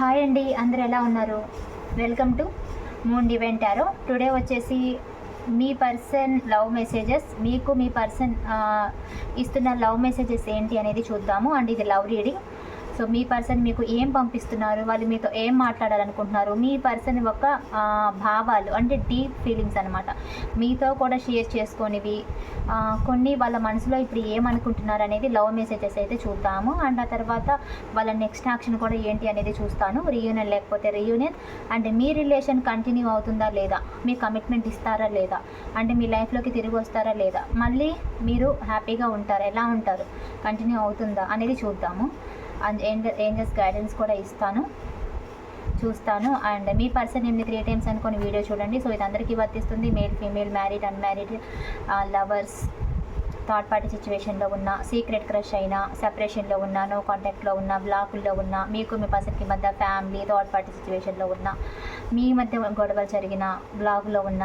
Hi అండి అందరు ఎలా ఉన్నారు? వెల్కమ్ టు మూన్ డివెంట్ టుడే వచ్చేసి మీ పర్సన్ లవ్ మెసేజెస్ మీకు మీ పర్సన్ ఇస్తున్న లవ్ మెసేజెస్ ఏంటి అనేది చూద్దాము. అండ్ ఇది లవ్ రీడింగ్. సో మీ పర్సన్ మీకు ఏం పంపిస్తున్నారు? వాళ్ళు మీతో ఏం మాట్లాడాలనుకుంటున్నారు? మీ పర్సన్ యొక్క భావాలు అంటే డీప్ ఫీలింగ్స్ అనమాట మీతో కూడా షేర్ చేసుకొనివి కొన్ని వాళ్ళ మనసులో ఇప్పుడు ఏమనుకుంటున్నారు అనేది లవ్ మెసేజెస్ అయితే చూద్దాము. అండ్ ఆ తర్వాత వాళ్ళ నెక్స్ట్ యాక్షన్ కూడా ఏంటి అనేది చూస్తాను. రీయూనియన్ లేకపోతే రీయూనియన్. అండ్ మీ రిలేషన్ కంటిన్యూ అవుతుందా లేదా? మీ కమిట్మెంట్ ఇస్తారా లేదా? అంటే మీ లైఫ్లోకి తిరిగి వస్తారా లేదా? మళ్ళీ మీరు హ్యాపీగా ఉంటారు? ఎలా ఉంటారు? కంటిన్యూ అవుతుందా అనేది చూద్దాము. ఏంజల్స్ గైడెన్స్ కూడా ఇస్తాను. చూస్తాను. అండ్ మీ పర్సన్ ఎనిమిది త్రీ టైమ్స్ అనుకొని వీడియో చూడండి. సో ఇది అందరికీ వర్తిస్తుంది. Male female married unmarried lovers third party సిచ్యువేషన్లో ఉన్న సీక్రెట్ క్రష్ అయినా సెపరేషన్లో ఉన్న నో కాంటాక్ట్లో ఉన్న బ్లాకుల్లో ఉన్న మీకు మీ పర్సన్కి మధ్య ఫ్యామిలీ థర్డ్ పార్టీ సిచ్యువేషన్లో ఉన్న మీ మధ్య గొడవలు జరిగిన బ్లాగ్లో ఉన్న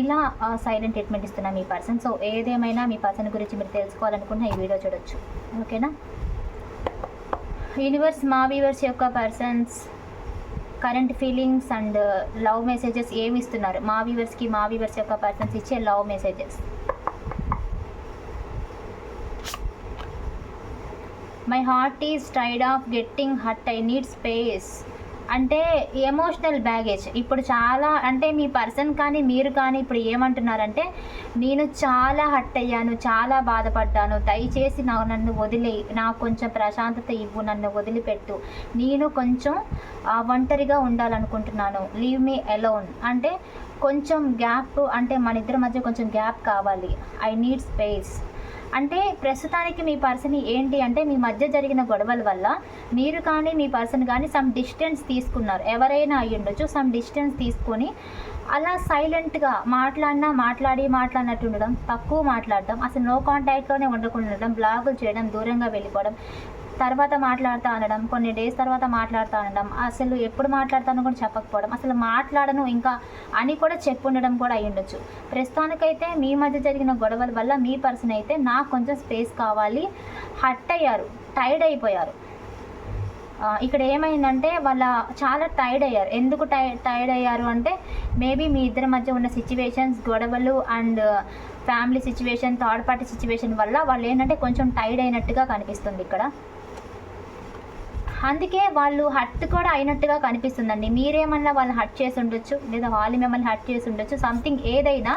ఇలా సైలెంట్ ట్రీట్మెంట్ ఇస్తున్నా మీ పర్సన్. సో ఏదేమైనా మీ పర్సన్ గురించి మీరు తెలుసుకోవాలనుకున్న ఈ వీడియో చూడొచ్చు. ఓకేనా? యూనివర్స్ మా వ్యూవర్స్ యొక్క persons current feelings and love messages ఏమి ఇస్తున్నారు? మా వ్యూవర్స్కి మా వ్యూవర్స్ యొక్క పర్సన్స్ ఇచ్చే love messages my heart is Tide of getting hurt I need space అంటే ఎమోషనల్ బ్యాగేజ్ ఇప్పుడు చాలా అంటే మీ పర్సన్ కానీ మీరు కానీ ఇప్పుడు ఏమంటున్నారంటే నేను చాలా హట్ అయ్యాను చాలా బాధపడ్డాను. దయచేసి నా నన్ను వదిలే నాకు కొంచెం ప్రశాంతత ఇవ్వు నన్ను వదిలిపెట్టు. నేను కొంచెం ఒంటరిగా ఉండాలనుకుంటున్నాను. లీవ్ మీ అలోన్ అంటే కొంచెం గ్యాప్ అంటే మన ఇద్దరి మధ్య కొంచెం గ్యాప్ కావాలి. ఐ నీడ్ స్పేస్ అంటే ప్రస్తుతానికి మీ పర్సన్ ఏంటి అంటే మీ మధ్య జరిగిన గొడవల వల్ల మీరు కానీ మీ పర్సన్ కానీ సమ్ డిస్టెన్స్ తీసుకున్నారు. ఎవరైనా అయ్యి ఉండొచ్చు సమ్ డిస్టెన్స్ తీసుకొని అలా సైలెంట్గా మాట్లాడినా మాట్లాడి మాట్లాడినట్టు ఉండడం తక్కువ మాట్లాడడం అసలు నో కాంటాక్ట్లోనే ఉండకుండా ఉండడం బ్లాగులు చేయడం దూరంగా వెళ్ళిపోవడం తర్వాత మాట్లాడుతూ అనడం కొన్ని డేస్ తర్వాత మాట్లాడుతూ అనడం అసలు ఎప్పుడు మాట్లాడతానో కూడా చెప్పకపోవడం అసలు మాట్లాడను ఇంకా అని కూడా చెప్పు ఉండడం కూడా అయి ఉండొచ్చు. ప్రస్తుతానికైతే మీ మధ్య జరిగిన గొడవల వల్ల మీ పర్సన్ అయితే నాకు కొంచెం స్పేస్ కావాలి. హట్ అయ్యారు టైర్డ్ అయిపోయారు. ఇక్కడ ఏమైందంటే వాళ్ళ చాలా టైర్డ్ అయ్యారు. ఎందుకు టై టైర్డ్ అయ్యారు అంటే మేబీ మీ ఇద్దరి మధ్య ఉన్న సిచ్యువేషన్స్ గొడవలు and family situation third party situation వల్ల వాళ్ళు ఏంటంటే కొంచెం టైర్డ్ అయినట్టుగా కనిపిస్తుంది ఇక్కడ. అందుకే వాళ్ళు హట్ కూడా అయినట్టుగా కనిపిస్తుందండి. మీరేమన్నా వాళ్ళని హట్ చేసి ఉండొచ్చు లేదా వాళ్ళు మిమ్మల్ని హట్ చేసి ఉండొచ్చు. సంథింగ్ ఏదైనా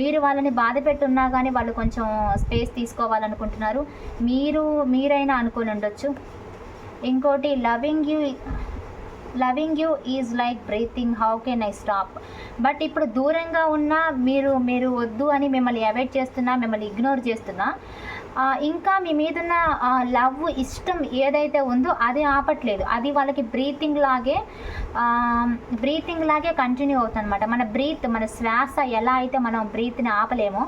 మీరు వాళ్ళని బాధ పెట్టున్నా కానీ వాళ్ళు కొంచెం స్పేస్ తీసుకోవాలనుకుంటున్నారు. మీరు మీరైనా అనుకుని ఉండొచ్చు. ఇంకోటి loving you loving you is like breathing. How can I stop? But ఇప్పుడు దూరంగా ఉన్నా మీరు మీరు వద్దు అని మిమ్మల్ని అవాయిడ్ చేస్తున్నా మిమ్మల్ని ఇగ్నోర్ చేస్తున్నా ఇంకా మీ మీదున్న లవ్ ఇష్టం ఏదైతే ఉందో అది ఆపట్లేదు. అది వాళ్ళకి బ్రీతింగ్ లాగే బ్రీతింగ్ లాగే కంటిన్యూ అవుతుందన్నమాట. మన బ్రీత్ మన శ్వాస ఎలా అయితే మనం బ్రీత్ని ఆపలేమో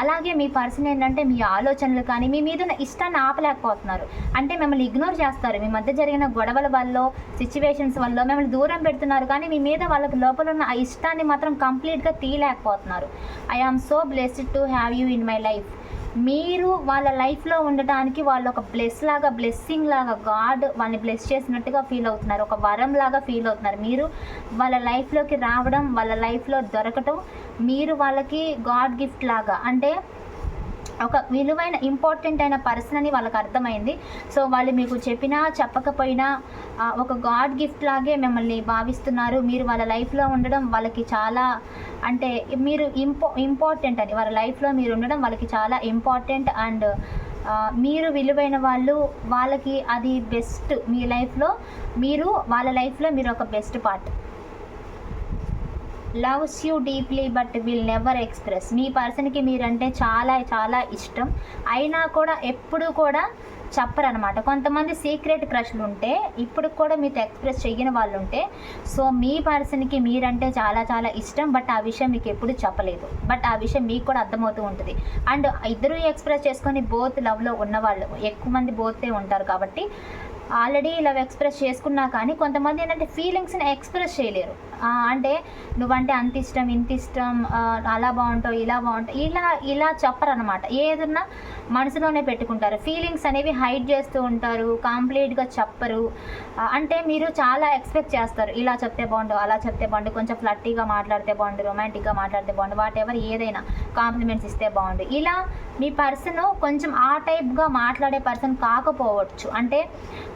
అలాగే మీ పర్సన్ ఏంటంటే మీ ఆలోచనలు కానీ మీ మీద ఉన్న ఇష్టాన్ని ఆపలేకపోతున్నారు. అంటే మిమ్మల్ని ఇగ్నోర్ చేస్తారు. మీ మధ్య జరిగిన గొడవల వల్ల సిచ్యువేషన్స్ వల్ల మిమ్మల్ని దూరం పెడుతున్నారు కానీ మీ మీద వాళ్ళకి లోపల ఉన్న ఆ ఇష్టాన్ని మాత్రం కంప్లీట్గా తీయలేకపోతున్నారు. I am so blessed to have you in my life మీరు వాళ్ళ లైఫ్లో ఉండటానికి వాళ్ళు ఒక బ్లెస్ లాగా బ్లెస్సింగ్ లాగా గాడ్ వాళ్ళని బ్లెస్ చేసినట్టుగా ఫీల్ అవుతున్నారు. ఒక వరం లాగా ఫీల్ అవుతున్నారు. మీరు వాళ్ళ లైఫ్లోకి రావడం వాళ్ళ లైఫ్లో దొరకటం మీరు వాళ్ళకి గాడ్ గిఫ్ట్ లాగా. అంటే ఒక విలువైన ఇంపార్టెంట్ అయిన పర్సన్ అని వాళ్ళకి అర్థమైంది. సో వాళ్ళు మీకు చెప్పినా చెప్పకపోయినా ఒక గాడ్ గిఫ్ట్ లాగే మిమ్మల్ని భావిస్తున్నారు. మీరు వాళ్ళ లైఫ్లో ఉండడం వాళ్ళకి చాలా అంటే మీరు ఇంపో ఇంపార్టెంట్ అని వాళ్ళ లైఫ్లో మీరు ఉండడం వాళ్ళకి చాలా ఇంపార్టెంట్ అండ్ మీరు విలువైన వాళ్ళు వాళ్ళకి అది బెస్ట్ మీ లైఫ్లో మీరు వాళ్ళ లైఫ్లో మీరు ఒక best part loves you deeply but will never express మీ పర్సన్కి మీరంటే చాలా చాలా ఇష్టం. అయినా కూడా ఎప్పుడు కూడా చెప్పరనమాట కొంతమంది సీక్రెట్ క్రష్లు ఉంటే ఇప్పుడు కూడా మీతో ఎక్స్ప్రెస్ చెయ్యని వాళ్ళు ఉంటే సో మీ పర్సన్కి మీరంటే చాలా చాలా ఇష్టం బట్ ఆ విషయం మీకు ఎప్పుడు చెప్పలేదు. బట్ ఆ విషయం మీకు కూడా అర్థమవుతూ ఉంటుంది. అండ్ ఇద్దరు ఎక్స్ప్రెస్ చేసుకొని బోత్ లవ్లో ఉన్నవాళ్ళు ఎక్కువ మంది బోతే ఉంటారు కాబట్టి ఆల్రెడీ ఇలా ఎక్స్ప్రెస్ చేసుకున్నా కానీ కొంతమంది ఏంటంటే ఫీలింగ్స్ని ఎక్స్ప్రెస్ చేయలేరు. అంటే నువ్వంటే అంత ఇష్టం ఇంత ఇష్టం అలా బాగుంటావు ఇలా బాగుంటావు ఇలా ఇలా చెప్పరనమాట ఏదన్నా మనసులోనే పెట్టుకుంటారు. ఫీలింగ్స్ అనేవి హైడ్ చేస్తూ ఉంటారు కంప్లీట్గా చెప్పరు. అంటే మీరు చాలా ఎక్స్పెక్ట్ చేస్తారు. ఇలా చెప్తే బాగుండు అలా చెప్తే బాగుండు కొంచెం ఫ్లట్టీగా మాట్లాడితే బాగుండు రొమాంటిక్గా మాట్లాడితే బాగుండు వాట్ ఎవర్ ఏదైనా కాంప్లిమెంట్స్ ఇస్తే బాగుండు. ఇలా మీ పర్సన్ కొంచెం ఆ టైప్గా మాట్లాడే పర్సన్ కాకపోవచ్చు. అంటే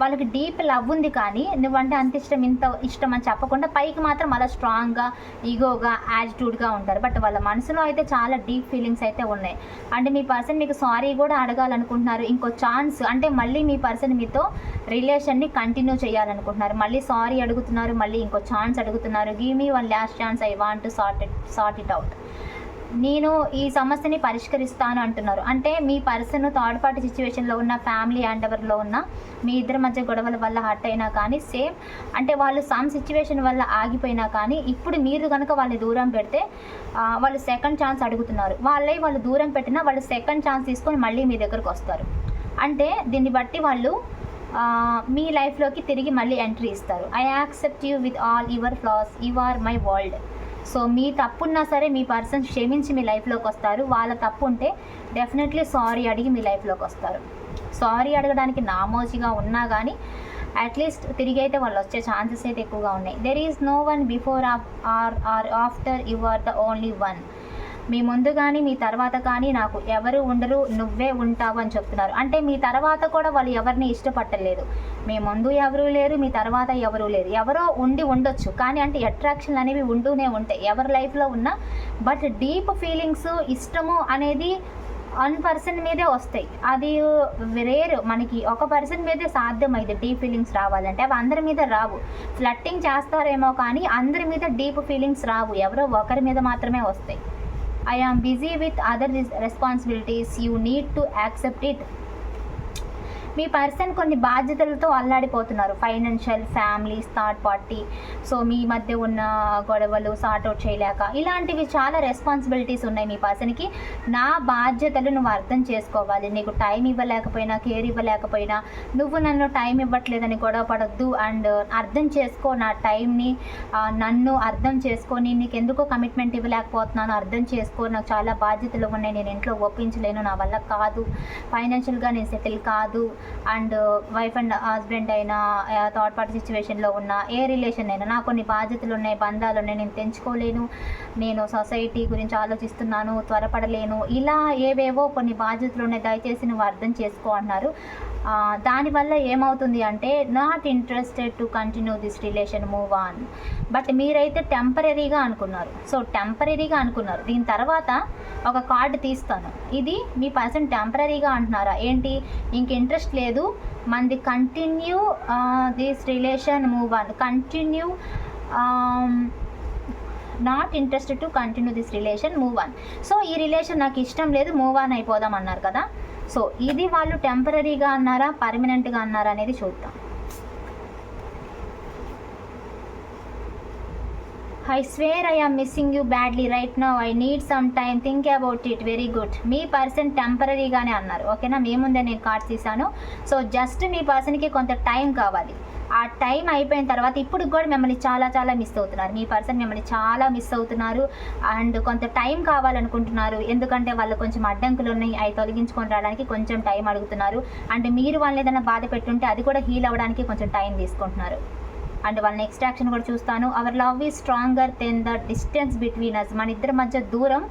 వాళ్ళకి డీప్ లవ్ ఉంది కానీ నువ్వంటే అంత ఇష్టం ఇంత ఇష్టం అని చెప్పకుండా పైకి మాత్రం అలా స్ట్రాంగ్గా ఈగోగా యాటిట్యూడ్గా ఉంటారు. బట్ వాళ్ళ మనసులో అయితే చాలా డీప్ ఫీలింగ్స్ అయితే ఉన్నాయి. అంటే మీ పర్సన్ మీకు సారీ కూడా అడగాలనుకుంటున్నారు. ఇంకో ఛాన్స్ అంటే మళ్ళీ మీ పర్సన్ మీతో రిలేషన్ని కంటిన్యూ చేయాలనుకుంటున్నారు. మళ్ళీ సారీ అడుగుతున్నారు మళ్ళీ ఇంకో ఛాన్స్ అడుగుతున్నారు. Give me one last chance I want sort it sort it out నేను ఈ సమస్యని పరిష్కరిస్తాను అంటున్నారు. అంటే మీ పర్సన్ థర్డ్ పార్టీ సిచ్యువేషన్లో ఉన్న ఫ్యామిలీ అండ్ ఎవరిలో ఉన్న మీ ఇద్దరి మధ్య గొడవల వల్ల హర్ట్ అయినా కానీ సేమ్ అంటే వాళ్ళు సమ్ సిచ్యువేషన్ వల్ల ఆగిపోయినా కానీ ఇప్పుడు మీరు కనుక వాళ్ళని దూరం పెడితే వాళ్ళు సెకండ్ ఛాన్స్ అడుగుతున్నారు. వాళ్ళే వాళ్ళు దూరం పెట్టినా వాళ్ళు సెకండ్ ఛాన్స్ తీసుకొని మళ్ళీ మీ దగ్గరకు వస్తారు. అంటే దీన్ని బట్టి వాళ్ళు మీ లైఫ్లోకి తిరిగి మళ్ళీ ఎంట్రీ ఇస్తారు. I accept you with all your flaws. You are my world. So మీ తప్పు ఉన్నా సరే మీ పర్సన్ క్షమించి మీ లైఫ్లోకి వస్తారు. వాళ్ళ తప్పు ఉంటే డెఫినెట్లీ సారీ అడిగి మీ లైఫ్లోకి వస్తారు. సారీ అడగడానికి నామోజీగా ఉన్నా కానీ అట్లీస్ట్ తిరిగి అయితే వాళ్ళు వచ్చే ఛాన్సెస్ అయితే ఎక్కువగా ఉన్నాయి. There is no one before or or after you are the only one మీ ముందు కానీ మీ తర్వాత కానీ నాకు ఎవరు ఉండరు నువ్వే ఉంటావు అని చెప్తున్నారు. అంటే మీ తర్వాత కూడా వాళ్ళు ఎవరిని ఇష్టపట్టలేదు. మీ ముందు ఎవరు లేరు మీ తర్వాత ఎవరు లేరు. ఎవరో ఉండి ఉండొచ్చు. కానీ అంటే అట్రాక్షన్లు అనేవి ఉంటూనే ఉంటాయి. ఎవరి లైఫ్లో ఉన్నా బట్ డీప్ ఫీలింగ్స్ ఇష్టము అనేది వన్ పర్సన్ మీదే వస్తాయి. అది రేర్ మనకి ఒక పర్సన్ మీదే సాధ్యమైంది డీప్ ఫీలింగ్స్ రావాలంటే. అవి అందరి మీద రావు. ఫ్లట్టింగ్ చేస్తారేమో కానీ అందరి మీద డీప్ ఫీలింగ్స్ రావు. ఎవరో ఒకరి మీద మాత్రమే వస్తాయి. I am busy with other responsibilities. You need to accept it. మీ పర్సన్ కొన్ని బాధ్యతలతో అల్లాడిపోతున్నారు. Financial families third party. So మీ మధ్య ఉన్న గొడవలు సార్ట్అవుట్ చేయలేక ఇలాంటివి చాలా రెస్పాన్సిబిలిటీస్ ఉన్నాయి మీ పర్సన్కి. నా బాధ్యతలు నువ్వు అర్థం చేసుకోవాలి. నీకు టైం ఇవ్వలేకపోయినా కేర్ ఇవ్వలేకపోయినా నువ్వు నన్ను టైం ఇవ్వట్లేదని గొడవ పడొద్దు. అండ్ అర్థం చేసుకో నా టైంని నన్ను అర్థం చేసుకొని నీకు ఎందుకో కమిట్మెంట్ ఇవ్వలేకపోతున్నాను అర్థం చేసుకో. నాకు చాలా బాధ్యతలు ఉన్నాయి. నేను ఇంట్లో ఒప్పించలేను. నా వల్ల కాదు. ఫైనాన్షియల్గా నేను సెటిల్ కాదు. అండ్ వైఫ్ అండ్ హస్బెండ్ అయినా థర్డ్ పార్టీ సిచ్యువేషన్లో ఉన్న ఏ రిలేషన్ అయినా నాకు కొన్ని బాధ్యతలు ఉన్నాయి బంధాలు ఉన్నాయి నేను తెంచుకోలేను నేను సొసైటీ గురించి ఆలోచిస్తున్నాను త్వరపడలేను ఇలా ఏవేవో కొన్ని బాధ్యతలు ఉన్నాయి దయచేసి నువ్వు అర్థం చేసుకో అన్నారు. దానివల్ల ఏమవుతుంది అంటే not interested to continue this relation move on but మీరైతే టెంపరీగా అనుకున్నారు. సో టెంపరీగా అనుకున్నారు. దీని తర్వాత ఒక కార్డు తీస్తాను. ఇది మీ పర్సన్ టెంపరీగా అంటున్నారా? ఏంటి? ఇంక ఇంట్రెస్ట్ లేదు. మనది continue this relation move on continue not interested to continue this relation move on so ఈ రిలేషన్ నాకు ఇష్టం లేదు మూవ్ ఆన్ అయిపోదాం అన్నారు కదా. సో ఇది వాళ్ళు టెంపరీగా అన్నారా పర్మనెంట్గా అన్నారా అనేది చూద్దాం. I swear I am missing you badly right no I need some time think about it very good me person టెంపరీగానే అన్నారు. ఓకేనా మీ ముందే నేను కార్డ్స్ తీసాను సో జస్ట్ మీ పర్సన్కి కొంత టైం కావాలి. ఆ టైం అయిపోయిన తర్వాత ఇప్పుడు కూడా మిమ్మల్ని చాలా చాలా మిస్ అవుతున్నారు. మీ పర్సన్ మిమ్మల్ని చాలా మిస్ అవుతున్నారు. అండ్ కొంత టైం కావాలనుకుంటున్నారు. ఎందుకంటే వాళ్ళు కొంచెం అడ్డంకులు ఉన్నాయి. అవి తొలగించుకొని రావడానికి కొంచెం టైం అడుగుతున్నారు. అండ్ మీరు వాళ్ళని ఏదైనా బాధ పెట్టుంటే అది కూడా హీల్ అవ్వడానికి కొంచెం టైం తీసుకుంటున్నారు. అండ్ వాళ్ళ నెక్స్ట్ యాక్షన్ కూడా చూస్తాను. Our love is stronger than the distance between us మన ఇద్దరి మధ్య దూరం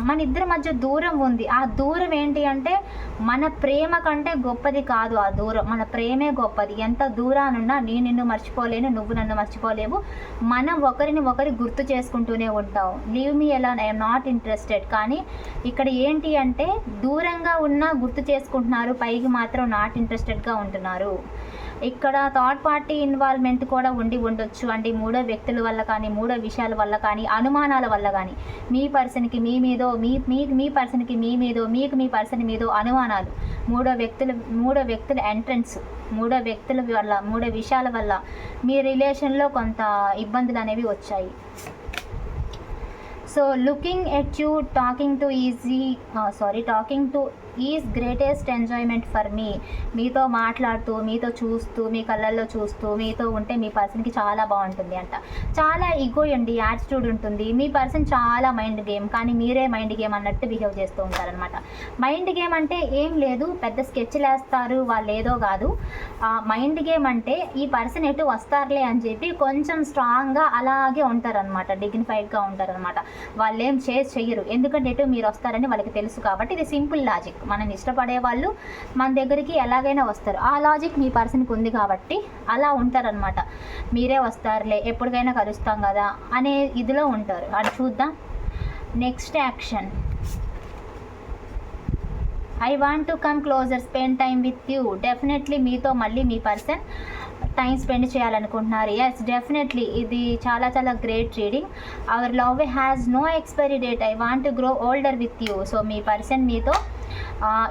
మన ఇద్దరి మధ్య దూరం ఉంది. ఆ దూరం ఏంటి అంటే మన ప్రేమ కంటే గొప్పది కాదు ఆ దూరం. మన ప్రేమే గొప్పది. ఎంత దూరానున్నా నేను నిన్ను మర్చిపోలేను నువ్వు నన్ను మర్చిపోలేవు. మనం ఒకరిని ఒకరి గుర్తు చేసుకుంటూనే ఉంటాం. లీవ్ మీ ఎలా ఐఎమ్ నాట్ ఇంట్రెస్టెడ్. కానీ ఇక్కడ ఏంటి అంటే దూరంగా ఉన్నా గుర్తు చేసుకుంటున్నారు పైకి మాత్రం నాట్ ఇంట్రెస్టెడ్గా ఉంటున్నారు. ఇక్కడ థర్డ్ పార్టీ ఇన్వాల్వ్మెంట్ కూడా ఉండి ఉండొచ్చు. అండి మూడో వ్యక్తుల వల్ల కానీ మూడో విషయాల వల్ల కానీ అనుమానాల వల్ల కానీ. మీ పర్సన్కి మీ మీదో మీ మీ మీ పర్సన్కి మీ మీదో మీకు మీ పర్సన్ మీదో అనుమానాలు. మూడో వ్యక్తుల మూడో వ్యక్తుల ఎంట్రన్స్ మూడో వ్యక్తుల వల్ల మూడో విషయాల వల్ల మీ రిలేషన్లో కొంత ఇబ్బందులు అనేవి వచ్చాయి. So looking at you talking to easy sorry talking to is greatest enjoyment for me. మీతో మాట్లాడుతూ మీతో చూస్తూ మీ కళ్ళల్లో చూస్తూ మీతో ఉంటే మీ పర్సన్కి చాలా బాగుంటుంది అంట. చాలా ఈగో అండి యాటిట్యూడ్ ఉంటుంది. మీ పర్సన్ చాలా మైండ్ గేమ్ కానీ మీరే మైండ్ గేమ్ అన్నట్టు బిహేవ్ చేస్తూ ఉంటారనమాట మైండ్ గేమ్ అంటే ఏం లేదు పెద్ద స్కెచ్లు వేస్తారు వాళ్ళు ఏదో కాదు మైండ్ గేమ్ అంటే ఈ పర్సన్ ఎటు వస్తారులే అని చెప్పి కొంచెం స్ట్రాంగ్గా అలాగే ఉంటారనమాట డిగ్నిఫైడ్గా ఉంటారనమాట వాళ్ళు ఏం చేసి చెయ్యరు. ఎందుకంటే ఎటు మీరు వస్తారని వాళ్ళకి తెలుసు కాబట్టి ఇది సింపుల్ లాజిక్. మనం ఇష్టపడే వాళ్ళు మన దగ్గరికి ఎలాగైనా వస్తారు. ఆ లాజిక్ మీ పర్సన్కి ఉంది కాబట్టి అలా ఉంటారనమాట మీరే వస్తారులే ఎప్పటికైనా కలుస్తాం కదా అనే ఇదిలో ఉంటారు. అది చూద్దాం. Next action I want to come closer spend time with you definitely మీతో మళ్ళీ మీ పర్సన్ టైం స్పెండ్ చేయాలనుకుంటున్నారు. ఎస్ డెఫినెట్లీ ఇది చాలా చాలా great reading our love has no expiry date I want to grow older with you so me person మీతో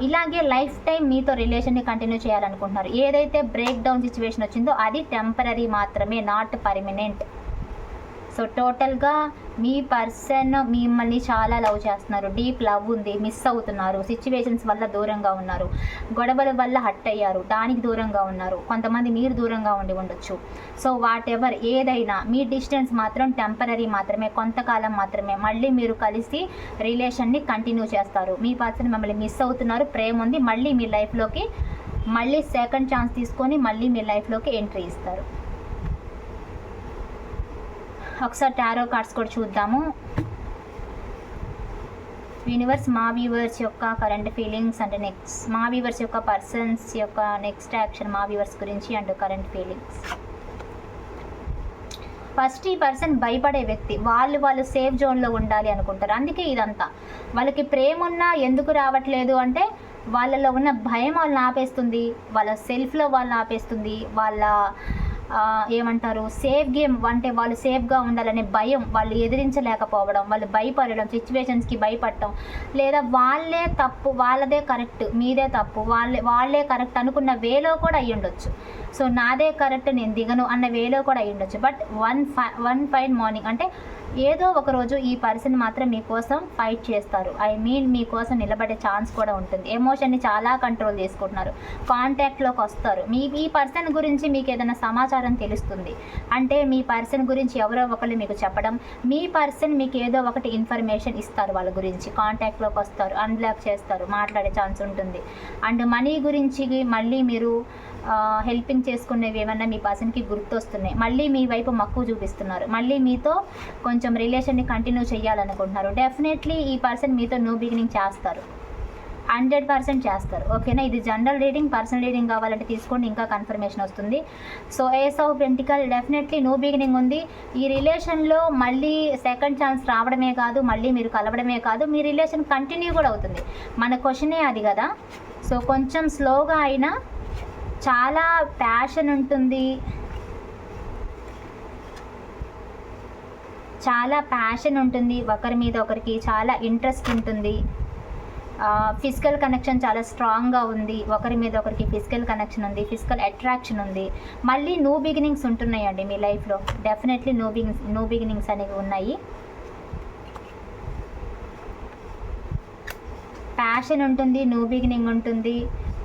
ఇలాగే life time మీతో రిలేషన్ని కంటిన్యూ చేయాలనుకుంటున్నారు. ఏదైతే బ్రేక్ డౌన్ సిచ్యువేషన్ వచ్చిందో అది టెంపరీ మాత్రమే నాట్ పర్మనెంట్ సో టోటల్గా మీ పర్సన్ మిమ్మల్ని చాలా లవ్ చేస్తున్నారు. డీప్ లవ్ ఉంది. మిస్ అవుతున్నారు. సిచ్యువేషన్స్ వల్ల దూరంగా ఉన్నారు. గొడవల వల్ల హట్ అయ్యారు. దానికి దూరంగా ఉన్నారు. కొంతమంది మీరు దూరంగా ఉండి ఉండొచ్చు. సో వాట్ ఎవర్ ఏదైనా మీ డిస్టెన్స్ మాత్రం టెంపరీ మాత్రమే కొంతకాలం మాత్రమే. మళ్ళీ మీరు కలిసి రిలేషన్ని కంటిన్యూ చేస్తారు. మీ పర్సన్ మిమ్మల్ని మిస్ అవుతున్నారు. ప్రేమ ఉంది. మళ్ళీ మీ లైఫ్లోకి మళ్ళీ సెకండ్ ఛాన్స్ తీసుకొని మళ్ళీ మీ లైఫ్లోకి ఎంట్రీ ఇస్తారు. ఒకసారి టారో కార్డ్స్ కూడా చూద్దాము. యూనివర్స్ మా వ్యూవర్స్ యొక్క కరెంట్ ఫీలింగ్స్ అంటే నెక్స్ట్ మా వ్యూవర్స్ యొక్క పర్సన్స్ యొక్క నెక్స్ట్ యాక్షన్ మా వ్యూవర్స్ గురించి అండ్ కరెంట్ ఫీలింగ్స్ ఫస్ట్ ఈ పర్సన్ భయపడే వ్యక్తి వాళ్ళు వాళ్ళు సేఫ్ జోన్లో ఉండాలి అనుకుంటారు. అందుకే ఇదంతా. వాళ్ళకి ప్రేమ ఉన్నా ఎందుకు రావట్లేదు అంటే వాళ్ళలో ఉన్న భయం వాళ్ళని ఆపేస్తుంది. వాళ్ళ సెల్ఫ్లో వాళ్ళని ఆపేస్తుంది. వాళ్ళ ఏమంటారు సేఫ్ గేమ్ అంటే వాళ్ళు సేఫ్గా ఉండాలనే భయం వాళ్ళు ఎదిరించలేకపోవడం వాళ్ళు భయపడడం సిచ్యువేషన్స్కి భయపడటం. లేదా వాళ్ళే తప్పు వాళ్ళదే కరెక్ట్ మీదే తప్పు వాళ్ళే వాళ్ళే కరెక్ట్ అనుకున్న వేలో కూడా అయ్యి ఉండొచ్చు. సో నాదే కరెక్ట్ నేను దిగను అన్న వేలో కూడా అయ్యి ఉండొచ్చు. But one phi one fine morning అంటే ఏదో ఒక రోజు ఈ పర్సన్ మాత్రం మీకోసం ఫైట్ చేస్తారు. ఐ మీన్ మీకోసం నిలబడే ఛాన్స్ కూడా ఉంటుంది. ఎమోషన్ని చాలా కంట్రోల్ చేసుకుంటున్నారు. కాంటాక్ట్లోకి వస్తారు. మీ ఈ పర్సన్ గురించి మీకు ఏదైనా సమాచారం తెలుస్తుంది. అంటే మీ పర్సన్ గురించి ఎవరో ఒకరు మీకు చెప్పడం మీ పర్సన్ మీకు ఏదో ఒకటి ఇన్ఫర్మేషన్ ఇస్తారు వాళ్ళ గురించి. కాంటాక్ట్లోకి వస్తారు అన్బ్లాక్ చేస్తారు మాట్లాడే ఛాన్స్ ఉంటుంది. అండ్ మనీ గురించి మళ్ళీ మీరు హెల్పింగ్ చేసుకునేవి ఏమన్నా మీ పర్సన్కి గుర్తొస్తున్నాయి. మళ్ళీ మీ వైపు మక్కువ చూపిస్తున్నారు. మళ్ళీ మీతో కొంచెం రిలేషన్ని కంటిన్యూ చేయాలనుకుంటున్నారు. డెఫినెట్లీ ఈ పర్సన్ మీతో న్యూ బిగినింగ్ చేస్తారు. హండ్రెడ్ పర్సెంట్ చేస్తారు. ఓకేనా ఇది జనరల్ రీడింగ్ పర్సనల్ రీడింగ్ కావాలంటే తీసుకోండి ఇంకా కన్ఫర్మేషన్ వస్తుంది. So ace of pentacle definitely new beginning ఉంది. ఈ రిలేషన్లో మళ్ళీ సెకండ్ ఛాన్స్ రావడమే కాదు మళ్ళీ మీరు కలవడమే కాదు మీ రిలేషన్ కంటిన్యూ కూడా అవుతుంది. మన క్వశ్చనే అది కదా? సో కొంచెం స్లోగా అయినా చాలా ప్యాషన్ ఉంటుంది. చాలా ప్యాషన్ ఉంటుంది. ఒకరి మీద ఒకరికి చాలా ఇంట్రెస్ట్ ఉంటుంది. ఫిజికల్ కనెక్షన్ చాలా స్ట్రాంగ్గా ఉంది. ఒకరి మీద ఒకరికి ఫిజికల్ కనెక్షన్ ఉంది ఫిజికల్ అట్రాక్షన్ ఉంది. మళ్ళీ న్యూ బిగినింగ్స్ ఉంటున్నాయండి మీ లైఫ్లో definitely new beginnings new beginnings అనేవి ఉన్నాయి. ప్యాషన్ ఉంటుంది న్యూ బిగినింగ్ ఉంటుంది.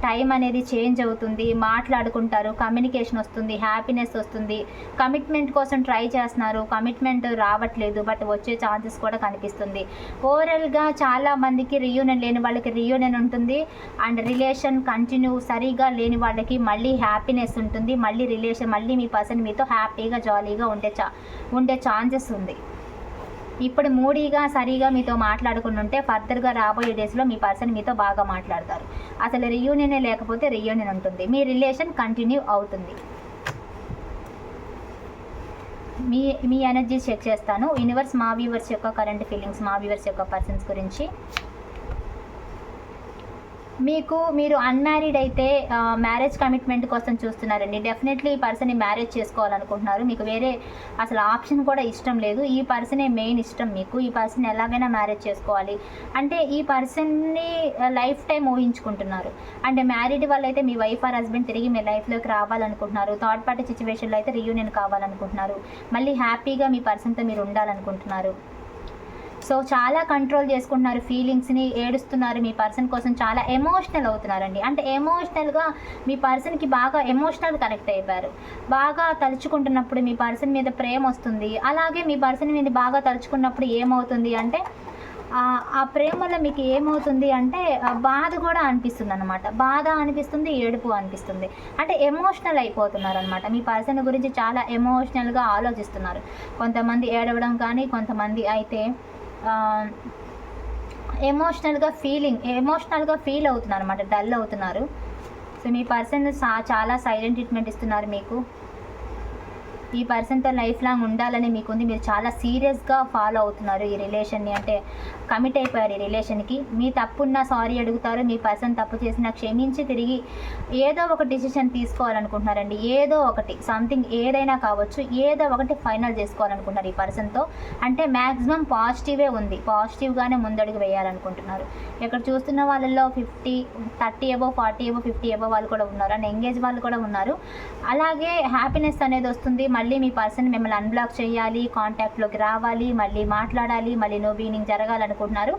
టైం అనేది చేంజ్ అవుతుంది మాట్లాడుకుంటారు కమ్యూనికేషన్ వస్తుంది హ్యాపీనెస్ వస్తుంది. కమిట్మెంట్ కోసం ట్రై చేస్తున్నారు కమిట్మెంట్ రావట్లేదు బట్ వచ్చే ఛాన్సెస్ కూడా కనిపిస్తుంది. ఓవరాల్గా చాలా మందికి రియూనియన్ లేని వాళ్ళకి రియూనియన్ ఉంటుంది. అండ్ రిలేషన్ కంటిన్యూ సరిగా లేని వాళ్ళకి మళ్ళీ హ్యాపీనెస్ ఉంటుంది. మళ్ళీ రిలేషన్ మళ్ళీ మీ పర్సన్ మీతో హ్యాపీగా జాలీగా ఉండే చా ఉండే ఛాన్సెస్ ఉంది. ఇప్పుడు మూడీగా సరిగా మీతో మాట్లాడుకుని ఉంటే ఫర్దర్గా రాబోయే డేస్లో మీ పర్సన్ మీతో బాగా మాట్లాడతారు. అసలు రియూనియనే లేకపోతే రియూనియన్ ఉంటుంది. మీ రిలేషన్ కంటిన్యూ అవుతుంది. మీ మీ ఎనర్జీ చెక్ చేస్తాను. యూనివర్స్ మా వ్యూవర్స్ యొక్క కరెంట్ ఫీలింగ్స్ మా వ్యూవర్స్ యొక్క పర్సన్స్ గురించి మీకు మీరు అన్మ్యారీడ్ అయితే మ్యారేజ్ కమిట్మెంట్ కోసం చూస్తున్నారండి. డెఫినెట్లీ ఈ పర్సన్ మ్యారేజ్ చేసుకోవాలనుకుంటున్నారు. మీకు వేరే అసలు ఆప్షన్ కూడా ఇష్టం లేదు. ఈ పర్సనే మెయిన్ ఇష్టం మీకు. ఈ పర్సన్ ఎలాగైనా మ్యారేజ్ చేసుకోవాలి. అంటే ఈ పర్సన్ని లైఫ్ టైం ఊహించుకుంటున్నారు. అంటే మ్యారీడ్ అయితే మీ వైఫ్ ఆర్ హస్బెండ్ తిరిగి మీ లైఫ్లోకి రావాలనుకుంటున్నారు. థర్డ్ పార్టీ సిచ్యువేషన్లో అయితే రీయూనియన్ కావాలనుకుంటున్నారు. మళ్ళీ హ్యాపీగా మీ పర్సన్తో మీరు ఉండాలనుకుంటున్నారు. సో చాలా కంట్రోల్ చేసుకుంటున్నారు ఫీలింగ్స్ని ఏడుస్తున్నారు మీ పర్సన్ కోసం చాలా ఎమోషనల్ అవుతున్నారండి. అంటే ఎమోషనల్గా మీ పర్సన్కి బాగా ఎమోషనల్ కనెక్ట్ అయిపోయారు. బాగా తలుచుకుంటున్నప్పుడు మీ పర్సన్ మీద ప్రేమ వస్తుంది. అలాగే మీ పర్సన్ మీద బాగా తలుచుకున్నప్పుడు ఏమవుతుంది అంటే ఆ- ప్రేమ వల్ల మీకు ఏమవుతుంది అంటే ఆ బాధ కూడా అనిపిస్తుంది అనమాట బాధ అనిపిస్తుంది ఏడుపు అనిపిస్తుంది. అంటే ఎమోషనల్ అయిపోతున్నారు అనమాట మీ పర్సన్ గురించి చాలా ఎమోషనల్గా ఆలోచిస్తున్నారు. కొంతమంది ఏడవడం కానీ కొంతమంది అయితే ఎమోషనల్గా ఫీలింగ్ ఎమోషనల్గా ఫీల్ అవుతున్నారు అనమాట డల్ అవుతున్నారు. సో మీ పర్సన్ చాలా సైలెంట్ ట్రీట్మెంట్ ఇస్తున్నారు మీకు. ఈ పర్సన్తో లైఫ్ లాంగ్ ఉండాలని మీకుంది. మీరు చాలా సీరియస్గా ఫాలో అవుతున్నారు ఈ రిలేషన్ని అంటే కమిట్ అయిపోయారు ఈ రిలేషన్కి మీ తప్పున్నా సారీ అడుగుతారు. మీ పర్సన్ తప్పు చేసినా క్షమించి తిరిగి ఏదో ఒక డిసిషన్ తీసుకోవాలనుకుంటున్నారండి. ఏదో ఒకటి సంథింగ్ ఏదైనా కావచ్చు ఏదో ఒకటి ఫైనల్ చేసుకోవాలనుకుంటున్నారు ఈ పర్సన్తో అంటే మ్యాక్సిమం పాజిటివే ఉంది. పాజిటివ్గానే ముందడుగు వేయాలనుకుంటున్నారు. ఇక్కడ చూస్తున్న వాళ్ళల్లో fifty thirty above forty above fifty above వాళ్ళు కూడా ఉన్నారు. అండ్ ఎంగేజ్ వాళ్ళు కూడా ఉన్నారు. అలాగే హ్యాపీనెస్ అనేది వస్తుంది. మళ్ళీ మళ్ళీ మీ పర్సన్ మిమ్మల్ని అన్బ్లాక్ చేయాలి కాంటాక్ట్లోకి రావాలి మళ్ళీ మాట్లాడాలి మళ్ళీ నో వీనింగ్ జరగాలనుకుంటున్నారు.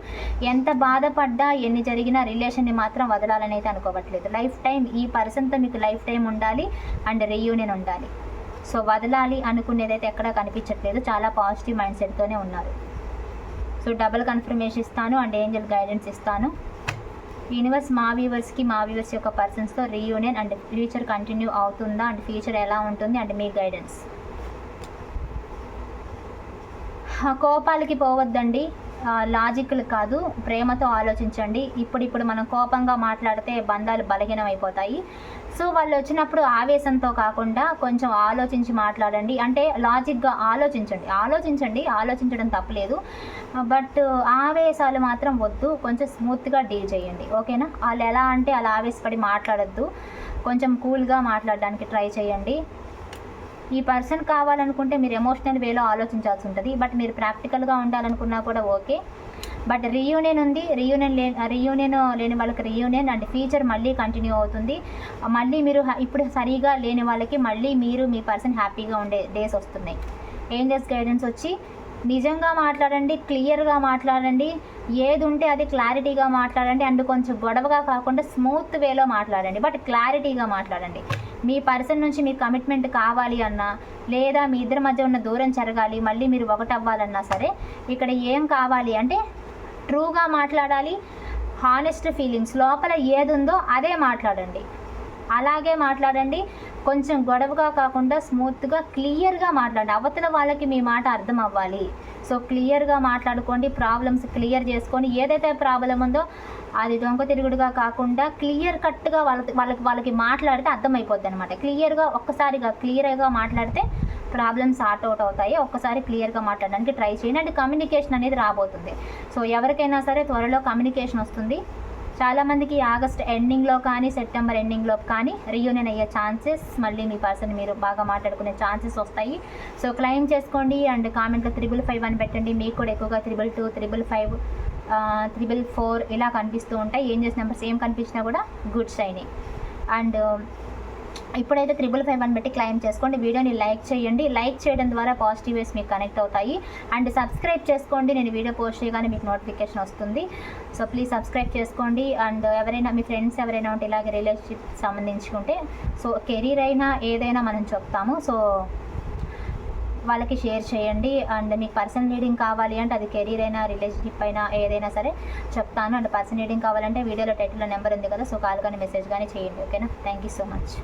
ఎంత బాధపడ్డా ఎన్ని జరిగినా రిలేషన్ని మాత్రం వదలాలని అయితే అనుకోవట్లేదు. లైఫ్ టైం ఈ పర్సన్తో మీకు లైఫ్ టైం ఉండాలి అండ్ రీయూనియన్ ఉండాలి. సో వదలాలి అనుకునేదైతే ఎక్కడా కనిపించట్లేదు. చాలా పాజిటివ్ మైండ్ సెట్తోనే ఉన్నారు. సో డబుల్ కన్ఫర్మేషన్ ఇస్తాను అండ్ ఏంజల్ గైడెన్స్ ఇస్తాను. యూనివర్స్ మా వ్యూవర్స్కి మా వ్యూవర్స్ యొక్క పర్సన్స్తో రీయూనియన్ అండ్ ఫ్యూచర్ కంటిన్యూ అవుతుందా? అండ్ ఫ్యూచర్ ఎలా ఉంటుంది? అండ్ మీ గైడెన్స్ కోపాలకి పోవద్దండి. లాజిక్లు కాదు ప్రేమతో ఆలోచించండి. ఇప్పుడిప్పుడు మనం కోపంగా మాట్లాడితే బంధాలు బలహీనం అయిపోతాయి సో వాళ్ళు వచ్చినప్పుడు ఆవేశంతో కాకుండా కొంచెం ఆలోచించి మాట్లాడండి. అంటే లాజిక్గా ఆలోచించండి. ఆలోచించండి ఆలోచించడం తప్పలేదు. బట్ ఆవేశాలు మాత్రం వద్దు. కొంచెం స్మూత్గా డీల్ చేయండి. ఓకేనా? వాళ్ళు ఎలా అంటే అలా ఆవేశపడి మాట్లాడొద్దు. కొంచెం కూల్గా మాట్లాడడానికి ట్రై చేయండి. ఈ పర్సన్ కావాలనుకుంటే మీరు ఎమోషనల్ వేలో ఆలోచించాల్సి ఉంటుంది. బట్ మీరు ప్రాక్టికల్గా ఉండాలనుకున్నా కూడా ఓకే. బట్ రీయూనియన్ ఉంది. రీయూనియన్ లే రీయూనియన్ లేని వాళ్ళకి రీయూనియన్ అండ్ ఫ్యూచర్ మళ్ళీ కంటిన్యూ అవుతుంది. మళ్ళీ మీరు ఇప్పుడు సరిగా లేని వాళ్ళకి మళ్ళీ మీరు మీ పర్సన్ హ్యాపీగా ఉండే డేస్ వస్తున్నాయి. ఏంజల్స్ గైడెన్స్ వచ్చి నిజంగా మాట్లాడండి క్లియర్గా మాట్లాడండి ఏది ఉంటే అది క్లారిటీగా మాట్లాడండి అండ్ కొంచెం గొడవగా కాకుండా స్మూత్ వేలో మాట్లాడండి. బట్ క్లారిటీగా మాట్లాడండి. మీ పర్సన్ నుంచి మీకు కమిట్మెంట్ కావాలి అన్నా లేదా మీ ఇద్దరి మధ్య ఉన్న దూరం జరగాలి మళ్ళీ మీరు ఒకటవ్వాలన్నా సరే ఇక్కడ ఏం కావాలి అంటే ట్రూగా మాట్లాడాలి హానెస్ట్ ఫీలింగ్స్ లోపల ఏది ఉందో అదే మాట్లాడండి. అలాగే మాట్లాడండి కొంచెం గొడవగా కాకుండా స్మూత్గా క్లియర్గా మాట్లాడండి. అవతల వాళ్ళకి మీ మాట అర్థం అవ్వాలి సో క్లియర్గా మాట్లాడుకోండి ప్రాబ్లమ్స్ క్లియర్ చేసుకొని ఏదైతే ప్రాబ్లం ఉందో అది దొంగ తిరుగుడుగా కాకుండా క్లియర్ కట్గా వాళ్ళకి వాళ్ళకి వాళ్ళకి మాట్లాడితే అర్థమైపోద్ది అనమాట క్లియర్గా ఒక్కసారిగా క్లియర్గా మాట్లాడితే ప్రాబ్లమ్స్ సార్ట్ అవుట్ అవుతాయి. ఒక్కసారి క్లియర్గా మాట్లాడడానికి ట్రై చేయండి. అండ్ కమ్యూనికేషన్ అనేది రాబోతుంది. సో ఎవరికైనా సరే త్వరలో కమ్యూనికేషన్ వస్తుంది. చాలామందికి ఆగస్ట్ ఎండింగ్లో కానీ సెప్టెంబర్ ఎండింగ్లో కానీ రీయూనియన్ అయ్యే ఛాన్సెస్ మళ్ళీ మీ పర్సన్ మీరు బాగా మాట్లాడుకునే ఛాన్సెస్ వస్తాయి. సో క్లెయిమ్ చేసుకోండి అండ్ కామెంట్లో త్రిబుల్ ఫైవ్ అని పెట్టండి. మీకు కూడా ఎక్కువగా triple two triple five triple four ఇలా కనిపిస్తూ ఉంటాయి. ఏం చేసిన నెంబర్స్ ఏం కనిపించినా కూడా గుడ్ షైనింగ్ అండ్ ఇప్పుడైతే త్రిబుల్ ఫైవ్ వన్ పెట్టి క్లైమ్ చేసుకోండి. వీడియోని లైక్ చేయండి. లైక్ చేయడం ద్వారా పాజిటివ్ వేస్ మీకు కనెక్ట్ అవుతాయి. అండ్ సబ్స్క్రైబ్ చేసుకోండి. నేను వీడియో పోస్ట్ చేయగానే మీకు నోటిఫికేషన్ వస్తుంది. సో ప్లీజ్ సబ్స్క్రైబ్ చేసుకోండి. అండ్ ఎవరైనా మీ ఫ్రెండ్స్ ఎవరైనా ఉంటే ఇలాగే రిలేషన్షిప్ సంబంధించుకుంటే సో కెరీర్ అయినా ఏదైనా మనం చెప్తాము. సో వాళ్ళకి షేర్ చేయండి. అండ్ మీకు పర్సనల్ రీడింగ్ కావాలి అంటే అది కెరీర్ అయినా రిలేషన్షిప్ అయినా ఏదైనా సరే చెప్తాను. అండ్ పర్సనల్ రీడింగ్ కావాలంటే వీడియోలో టైటిల్లో నెంబర్ ఉంది కదా సో కాల్ కానీ మెసేజ్ కానీ చేయండి. ఓకేనా? Thank you so much